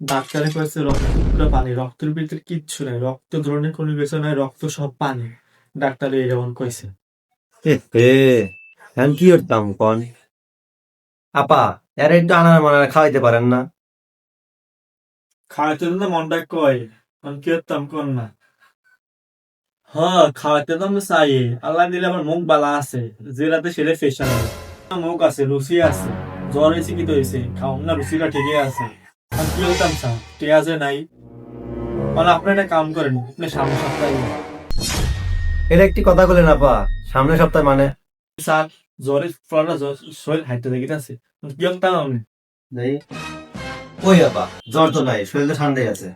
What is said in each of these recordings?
ডাক্তারে কয়েছে রক্ত পুরো পানি রক্তের ভিতরে কিচ্ছু নাই রক্ত ধরনের কোনো কিছু নাই রক্ত সব পানি। ডাক্তারে এরকম কইছে। এ এখন কি করতাম কন? আপা এর একটু আনার মানার খাওয়াইতে পারেন না। খাওয়াতে তো মনটা কয়? আমি কি করতাম কর না? হ্যাঁ খাওয়াতে তো আমি চাই। আল্লাহ দিলে আমার মুখ বালা আছে রাতে সেরে ফেশন মুখ আছে রুচি আছে জ্বর হয়েছে কি তো হয়েছে খাও না রুচিটা ঠিকই আছে। আমি কি করতাম স্যার? ঠিক নাই। মানে আপনি একটা কাম করেন আপনি সামনে সপ্তাহে এটা একটি কথা বলেন আপা সামনের সপ্তাহে মানে। স্যার ফলটা শরীর হাইতে দেখে আছে। কি আমি ওই আপা জ্বর তো নাই শরীর তো ঠান্ডাই আছে।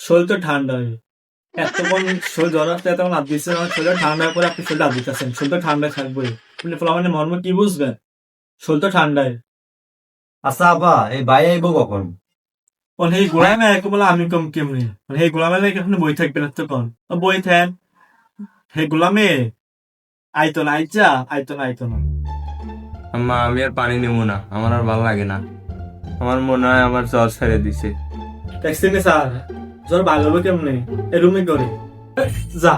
শরীর তো ঠান্ডা। হয় এতক্ষণ শরীর জ্বর আসতে এতক্ষণ লাভ দিচ্ছে আমার শরীর ঠান্ডা পরে আপনি শরীর লাভ দিতেছেন শরীর তো ঠান্ডায় থাকবে আপনি ফলে মানে মর্ম কি বুঝবেন? শরীর তো ঠান্ডায় আচ্ছা আপা এই ভাই আইবো কখন? মানে এই গোলামে এক বলে আমি কম কেমনি মানে এই গোলামে আপনি বই থাকবেন তো কোন। বই থাকেন হে গোলামে আইতো না আইচা আইতো না আইতো না। আম্মা আমি আর পানি নেব না আমার আর ভালো লাগে না। আমার মনে হয় আমার জ্বর ছেড়ে দিছে। ট্যাক্সি নে স্যার জ্বর ভালো হবে কেমনে? এই রুমে করে যা।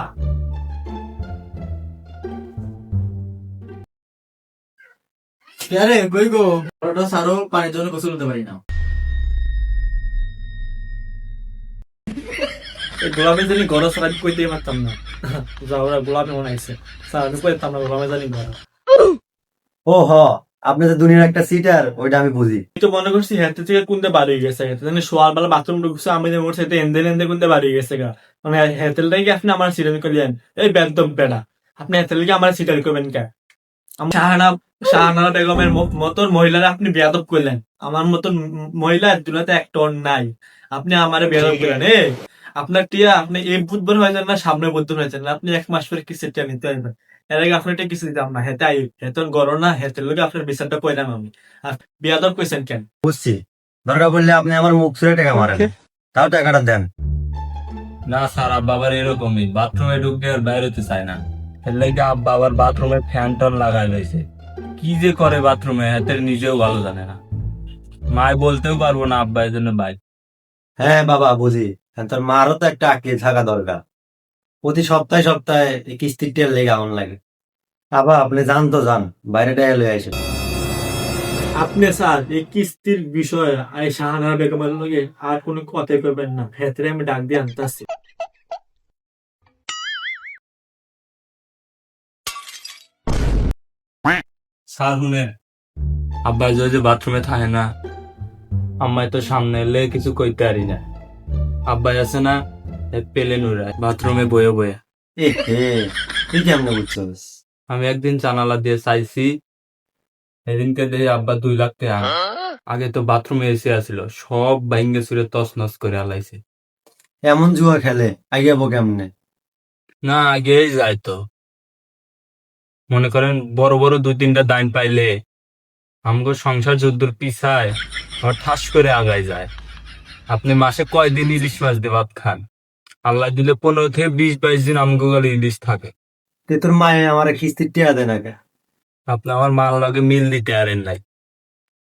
আরে কই গো ওটা সারো পানির জন্য গোসল হতে পারি না। গোলামে জানি গরম স্যার আমি কইতেই পারতাম না। যা ওরা গোলামে মনে আইছে আমি কইতাম না গোলামে জানি গরম ও হ আপনি যে দুনিয়ার একটা সিটার ওইটা আমি বুঝি আমি তো মনে করছি হেতে থেকে কোনতে বাড়ি গেছে? হেতে জানি শোয়ার বেলা বাথরুম ঢুকছে আমি যে মোর সাথে এন্দে এন্দে কোনতে বাড়ি গেছে গা? মানে হেতেল থেকে আপনি আমার সিটারি করলেন এই বেদম বেড়া আপনি হেতেল থেকে আমার সিটারি করবেন কে? শাহানা শাহানা বেগমের মতন মহিলারা আপনি বেয়াদব করলেন। আমার মতন মহিলা দুনিয়াতে একটা নাই। আপনি আমারে বেয়াদব করলেন এ আপনার টিয়া আপনি এই বুধবার হয়ে যান না সামনে বুধবার হয়ে যান না আপনি এক মাস পরে কিসের টিয়া নিতে পারবেন। এর আগে আপনার টিয়া কিছু দিতাম না হেতে আই হেতন গরম না হেতের লোকে আপনার বিচারটা কইলাম আমি। আর বেয়াদব কইছেন কেন? বুঝছি। দরকার পড়লে আপনি আমার মুখ ছুঁড়ে টাকা মারেন। তাও টাকাটা দেন। না স্যার আব্বা আবার এরকমই। বাথরুমে ঢুকতে আর বাইরেতে চায় না। এর লাগে আব্বা আবার বাথরুমে ফ্যান টন লাগাই রয়েছে কি যে করে বাথরুমে হাতে নিজেও ভালো জানে না। মায় বলতেও পারব না আব্বা জন্য বাইক হ্যাঁ বাবা বুঝি। হ্যাঁ, তোর মারও তো একটা আঁকড়ে থাকা দরকার। প্রতি সপ্তাহে সপ্তাহে এই কিস্তির টেল লেগে এমন লাগে। আবার আপনি যান তো যান। বাইরে টাকা লয়ে আসেন আপনি স্যার এই কিস্তির বিষয়ে এই শাহানা বেগমের লগে আর কোনো কথাই করবেন না। ভেতরে আমি ডাক দিয়ে আনতেছি। শুনে আব্বা যদি বাথরুমে থাকে না আম্মাই তো সামনে এলে কিছু কইতে পারি না। আব্বাই আছে না এ পেলে নুরায় বাথরুমে বয়ে বয়ে। এ হে তুই কেমনে বুঝছস? আমি একদিন জানালা দিয়ে চাইছি সেদিনকে দেখি আব্বা দুই লাখ টাকা। আগে তো বাথরুমে এসে আসিল সব বাইঙ্গে সুরে তস নস করে আলাইছে। এমন জুয়া খেলে আইয়াবো কেমনে? না আগেই যায় তো। মনে করেন বড় বড় দুই তিনটা দাইন পাইলে আমগো সংসার যদ্দুর পিছায় ঠাস করে আগায় যায়। আপনি মাসে কয়দিন ইলিশ মাছ দিয়ে ভাত খান? আল্লাহ দিলে পনেরো থেকে বিশ বাইশ দিন আমগো গেলে ইলিশ থাকে। তে তোর মায়ে আমার কিস্তির টিয়া দেয় না কে? আপনি আমার মার লগে মিল দিতে পারেন নাই।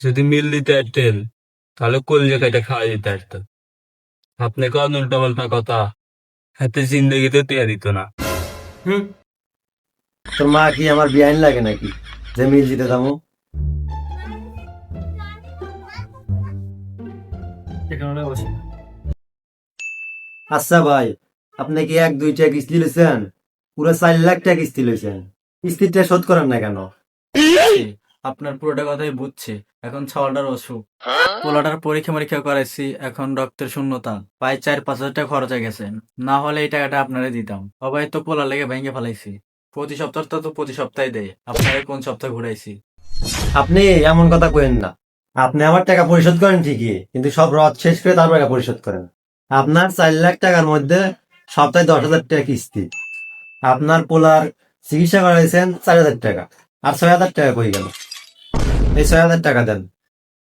যদি মিল দিতে পারতেন তাহলে কলজে কেটে খাওয়া দিতে পারতেন আপনি কন উল্টা পাল্টা কথা? হাতে জিন্দগিতে টিয়া দিত না। হুম? তোর মা কি আমার বিয়াইন লাগে নাকি? যে মিল দামো আচ্ছা ভাই আপনি কি এক দুইটা কিস্তি লইছেন? পুরো চার লাখ টাকা কিস্তি লইছেন। কিস্তিটা শোধ করেন না কেন? আপনার পুরোটা কথাই বুঝছি। এখন ছটার অসুখ। পোলাটার পরীক্ষা মরীক্ষা করাইছি এখন রক্তের শূন্যতা। প্রায় চার পাঁচ হাজার টাকা খরচ হয়ে গেছে। না হলে এই টাকাটা আপনারে দিতাম। সবাই তো পোলা লেগে ভেঙে ফেলাইছি। প্রতি সপ্তাহ তো প্রতি সপ্তাহে দেয়। আপনারে কোন সপ্তাহে ঘুরাইছি? আপনি এমন কথা কইেন না। আপনি আমার টাকা পরিশোধ করেন ঠিকই, কিন্তু সব রদ শেষ করে তারপর টাকা পরিশোধ করেন। আপনার চার লাখ টাকার মধ্যে সপ্তাহে দশ হাজার টাকা কিস্তি। আপনার পোলার চিকিৎসা করাইছেন চার হাজার টাকা। আর ছয় হাজার টাকা কই গেল? এই ছয় হাজার টাকা দেন।